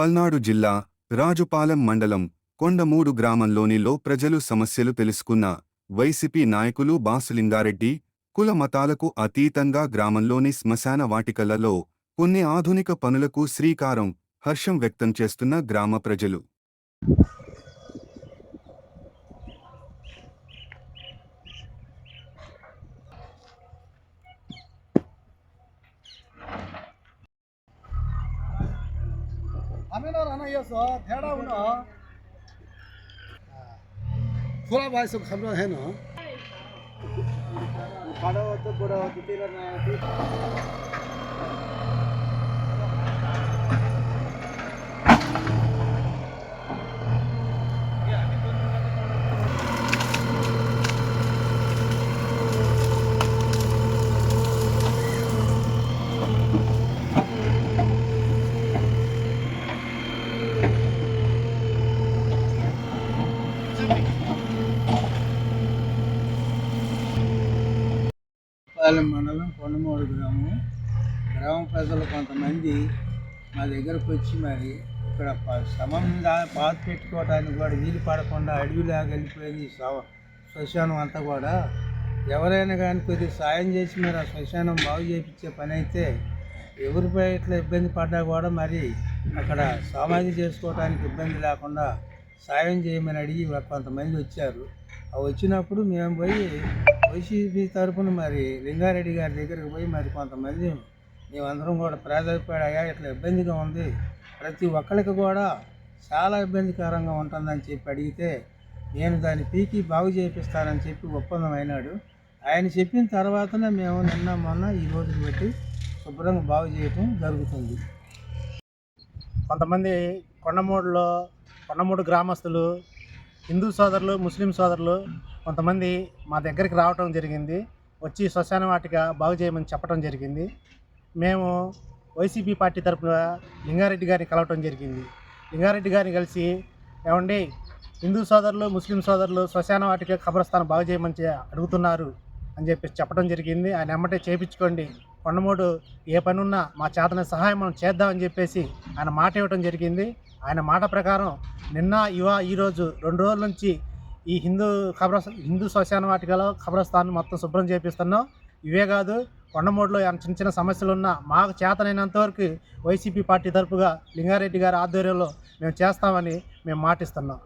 పల్నాడు జిల్లా రాజుపాలెం మండలం కొండమూడు గ్రామంలోని లో ప్రజలు సమస్యలు తెలుసుకున్న వైసీపీ నాయకులు బాసులింగారెడ్డి కుల మతాలకు అతీతంగా గ్రామంలోని శ్మశాన వాటికలలో కొన్ని ఆధునిక పనులకు శ్రీకారం హర్షం వ్యక్తం చేస్తున్న గ్రామ ప్రజలు. ಆಮೇಲೆ ರನ್ ಅಯ್ಯಸು ಥೇಡ ಅವನು ಫುಲ ಬಾಯ್ಸು ಸಂಬಳ ಏನು ಕಡವತ್ತು ಬಡವತ್ತು ತೀರ పాలెం మండలం కొండమూడు గ్రామం. గ్రామ ప్రజలు కొంతమంది మా దగ్గరకు వచ్చి మరి ఇక్కడ ప- శవం పాత పెట్టుకోవడానికి కూడా వీలు పడకుండా అడవిలాగా వెళ్ళిపోయింది శవ శ్మశానం అంతా కూడా. ఎవరైనా కానీ కొద్దిగా సాయం చేసి మరి ఆ శ్మశానం బాగు చేయించే పని అయితే ఎవరిపై ఇట్లా ఇబ్బంది పడ్డా కూడా మరి అక్కడ సమాధి చేసుకోవడానికి ఇబ్బంది లేకుండా సాయం చేయమని అడిగి కొంతమంది వచ్చారు. అవి వచ్చినప్పుడు మేము పోయి వైసీపీ తరఫున మరి లింగారెడ్డి గారి దగ్గరికి పోయి మరి కొంతమంది మేమందరం కూడా ప్రాధాన్యపడాయా? ఇట్లా ఇబ్బందిగా ఉంది. ప్రతి ఒక్కరికి కూడా చాలా ఇబ్బందికరంగా ఉంటుందని చెప్పి అడిగితే నేను దాన్ని పీకి బాగు చేపిస్తానని చెప్పి ఒప్పందం అయినాడు. ఆయన చెప్పిన తర్వాతనే మేము నిన్న మొన్న ఈ రోజుని బట్టి శుభ్రంగా బాగు చేయటం జరుగుతుంది. కొంతమంది కొండమూడులో కొండమూడు గ్రామస్తులు హిందూ సోదరులు ముస్లిం సోదరులు కొంతమంది మా దగ్గరికి రావటం జరిగింది. వచ్చి శ్మశాన వాటిక బాగు చేయమని చెప్పడం జరిగింది. మేము వైసీపీ పార్టీ తరఫున లింగారెడ్డి గారిని కలవటం జరిగింది. లింగారెడ్డి గారిని కలిసి ఏమండి హిందూ సోదరులు ముస్లిం సోదరులు శ్మశాన వాటిక కబ్రస్థానం బాగు చేయమని అడుగుతున్నారు అని చెప్పి చెప్పడం జరిగింది. ఆయన ఎమ్మటే చేపించుకోండి కొండమూడు ఏ పని ఉన్నా మా చేతన సహాయం మనం చేద్దామని చెప్పేసి ఆయన మాట ఇవ్వడం జరిగింది. ఆయన మాట ప్రకారం నిన్న ఇవ ఈరోజు రెండు రోజుల నుంచి ఈ హిందూ ఖబర హిందూ శ్మశాన వాటికలో ఖబరస్థానం మొత్తం శుభ్రం చేపిస్తున్నాం. ఇవే కాదు కొండమూడులో చిన్న చిన్న సమస్యలు ఉన్నా మాకు చేతనైనంత వరకు వైసీపీ పార్టీ తరపుగా లింగారెడ్డి గారి ఆధ్వర్యంలో మేము చేస్తామని మేము మాటిస్తున్నాం.